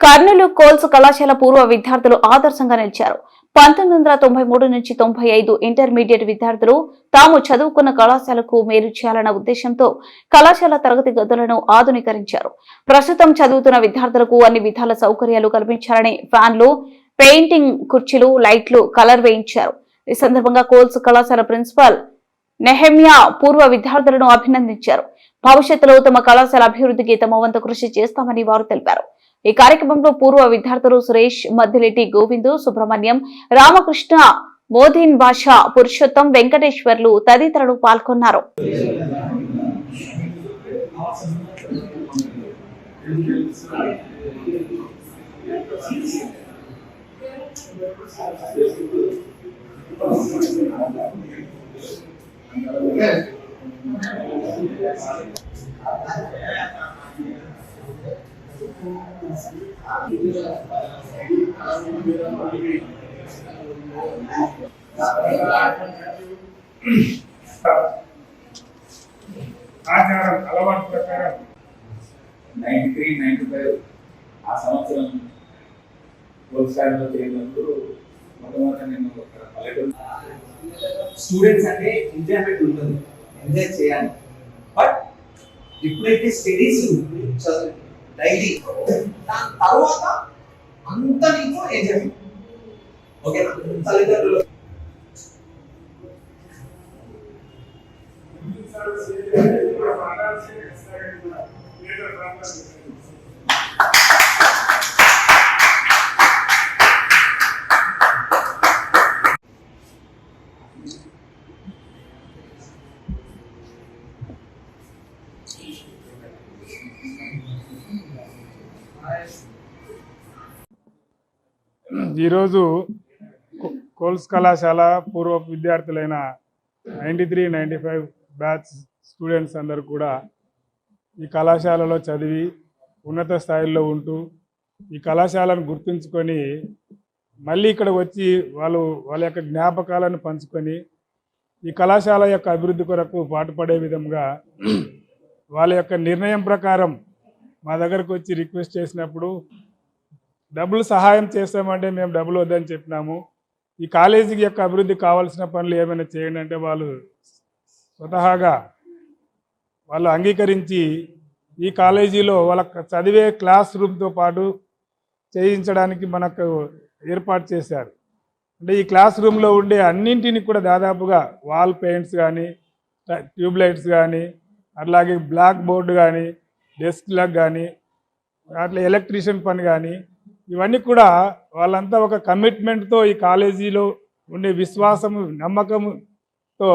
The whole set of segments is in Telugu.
కర్నూలు కోల్స్ కళాశాల పూర్వ విద్యార్థులు ఆదర్శంగా నిలిచారు. పంతొమ్మిది వందల తొంభై మూడు నుంచి తొంభై ఐదు ఇంటర్మీడియట్ విద్యార్థులు తాము చదువుకున్న కళాశాలకు మేలు చేయాలన్న ఉద్దేశంతో కళాశాల తరగతి గదులను ఆధునీకరించారు. ప్రస్తుతం చదువుతున్న విద్యార్థులకు అన్ని విధాల సౌకర్యాలు కల్పించాలని ఫ్యాన్లు పెయింటింగ్ కుర్చీలు లైట్లు కలర్ వేయించారు. ఈ సందర్భంగా కోల్స్ కళాశాల ప్రిన్సిపాల్ నెహమ్యా పూర్వ విద్యార్థులను అభినందించారు. భవిష్యత్తులో తమ కళాశాల అభివృద్ధికి తమ వంతు కృషి చేస్తామని వారు తెలిపారు. ఈ కార్యక్రమంలో పూర్వ విద్యార్థులు సురేష్ మధ్యలెట్టి గోవిందు సుబ్రహ్మణ్యం రామకృష్ణ మోదీన్ భాష పురుషోత్తం వెంకటేశ్వర్లు తదితరులు పాల్గొన్నారు. ఆచారం అలవాటు ప్రకారం. నైన్టీ త్రీ నైన్టీ ఫైవ్ ఆ సంవత్సరం వ్యవసాయంలో చేరినప్పుడు మొట్టమొదటి నేను ఒక పల్లెటూరు స్టూడెంట్స్ అంటే ఎంజాయ్మెంట్ ఉంటుంది. ఎంజాయ్ చేయాలి. బట్ ఎప్పుడైతే స్టడీస్ డైలీ. దాని తర్వాత అంత నీకు ఎంజాయ్మెంట్ ఓకేనా? తల్లిదండ్రులు. ఈరోజు కోల్స్ కళాశాల పూర్వ విద్యార్థులైన ninety three ninety five batch students అందరూ కూడా ఈ కళాశాలలో చదివి ఉన్నత స్థాయిలో ఉంటూ ఈ కళాశాలను గుర్తుంచుకొని మళ్ళీ ఇక్కడ వచ్చి వాళ్ళు వాళ్ళ యొక్క జ్ఞాపకాలను పంచుకొని ఈ కళాశాల యొక్క అభివృద్ధి కొరకు పాటుపడే విధంగా వాళ్ళ యొక్క నిర్ణయం ప్రకారం మా దగ్గరకు వచ్చి రిక్వెస్ట్ చేసినప్పుడు డబ్బులు సహాయం చేస్తామంటే మేము డబ్బులు వద్దని చెప్పినాము. ఈ కాలేజీకి యొక్క అభివృద్ధి కావాల్సిన పనులు ఏమైనా చేయండి అంటే వాళ్ళు స్వతహాగా వాళ్ళు అంగీకరించి ఈ కాలేజీలో వాళ్ళ చదివే క్లాస్ రూమ్తో పాటు చేయించడానికి మనకు ఏర్పాటు చేశారు. అంటే ఈ క్లాస్ రూమ్లో ఉండే అన్నింటిని కూడా దాదాపుగా వాల్ పెయింట్స్ కానీ ట్యూబ్లైట్స్ కానీ అట్లాగే బ్లాక్ బోర్డు కానీ డెస్క్లకు కానీ అట్లా ఎలక్ట్రీషియన్ పని కానీ ఇవన్నీ కూడా వాళ్ళంతా ఒక కమిట్మెంట్తో ఈ కాలేజీలో ఉండే విశ్వాసము నమ్మకంతో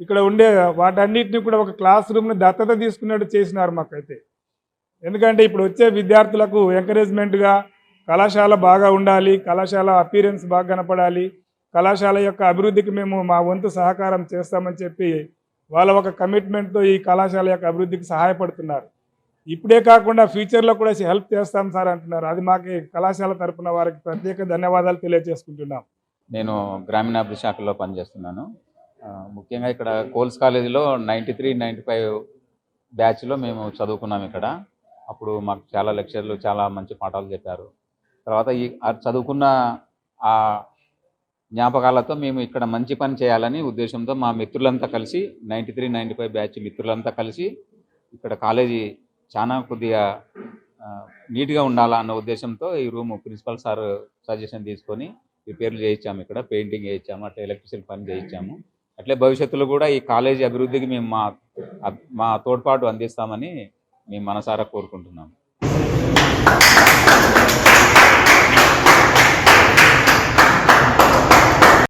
ఇక్కడ ఉండే వాటన్నిటిని కూడా ఒక క్లాస్ రూమ్ని దత్తత తీసుకున్నట్టు చేసినారు మాకైతే. ఎందుకంటే ఇప్పుడు వచ్చే విద్యార్థులకు ఎంకరేజ్మెంట్గా కళాశాల బాగా ఉండాలి కళాశాల అపీరెన్స్ బాగా కనపడాలి కళాశాల యొక్క అభివృద్ధికి మేము మా వంతు సహకారం చేస్తామని చెప్పి వాళ్ళ ఒక కమిట్మెంట్తో ఈ కళాశాల యొక్క అభివృద్ధికి సహాయపడుతున్నారు. ఇప్పుడే కాకుండా ఫ్యూచర్లో కూడా హెల్ప్ చేస్తాం సార్ అంటున్నారు. అది మాకు కళాశాల తరపున వారికి ప్రత్యేక ధన్యవాదాలు తెలియజేసుకుంటున్నాం. నేను గ్రామీణాభివృద్ధి శాఖలో పనిచేస్తున్నాను. ముఖ్యంగా ఇక్కడ కోల్స్ కాలేజీలో నైంటీ త్రీ నైంటీ ఫైవ్ బ్యాచ్లో మేము చదువుకున్నాం ఇక్కడ. అప్పుడు మాకు చాలా లెక్చర్లు చాలా మంచి పాఠాలు చెప్పారు. తర్వాత ఈ చదువుకున్న ఆ జ్ఞాపకాలతో మేము ఇక్కడ మంచి పని చేయాలని ఉద్దేశంతో మా మిత్రులంతా కలిసి ninety three ninety five batch మిత్రులంతా కలిసి ఇక్కడ కాలేజీ చాలా కొద్దిగా నీట్గా ఉండాలా అన్న ఉద్దేశంతో ఈ రూమ్ ప్రిన్సిపల్ సార్ సజెషన్ తీసుకొని రిపేర్లు చేయించాము ఇక్కడ పెయింటింగ్ చేయించాము అట్లా ఎలక్ట్రిషియన్ పని చేయించాము అట్లే భవిష్యత్తులో కూడా ఈ కాలేజీ అభివృద్ధికి మేము మా మా తోడ్పాటు అందిస్తామని మేము మనసారా కోరుకుంటున్నాము.